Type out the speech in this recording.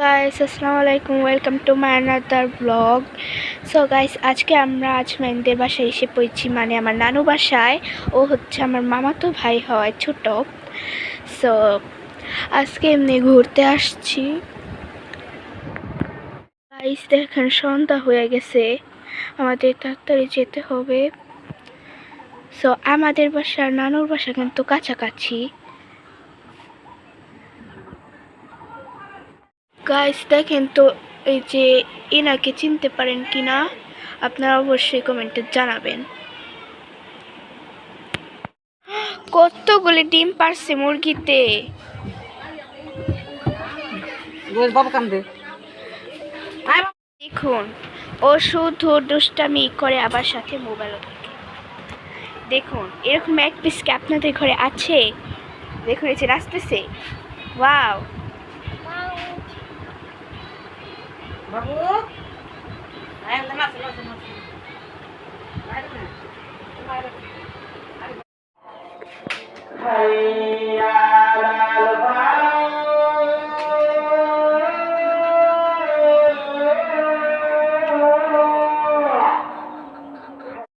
Guys আসসালামু আলাইকুম welcome to my another blog so guys আজকে আমরা আজ আজমাইনদের বাসায় এসে পড়েছি। মানে আমার নানু বাসায়, ও হচ্ছে আমার মামাতো ভাই হয় ছোট। সো আজকে এমনি ঘুরতে আসছি। গাইস দেখেন, সন্ধ্যা হয়ে গেছে। আমাদের তাড়াতাড়ি যেতে হবে। সো আমাদের বাসা নানুর বাসা কিন্তু কাছাকাছি। গাইস দেখেন তো এই যে এনাকে চিনতে পারেন কিনা আপনারা অবশ্যই কমেন্টে জানাবেন। কতগুলি ডিম পারছে মুরগিতে? দেখুন ও শুধু দুষ্টামি করে আবার সাথে মোবাইলও থাকে। দেখুন এরকম এক পিস কি আপনাদের ঘরে আছে? দেখুন এই যে নাচতেছে। Wow Babu. Ayo, teman, teman, teman. Ayo, teman. Ayo.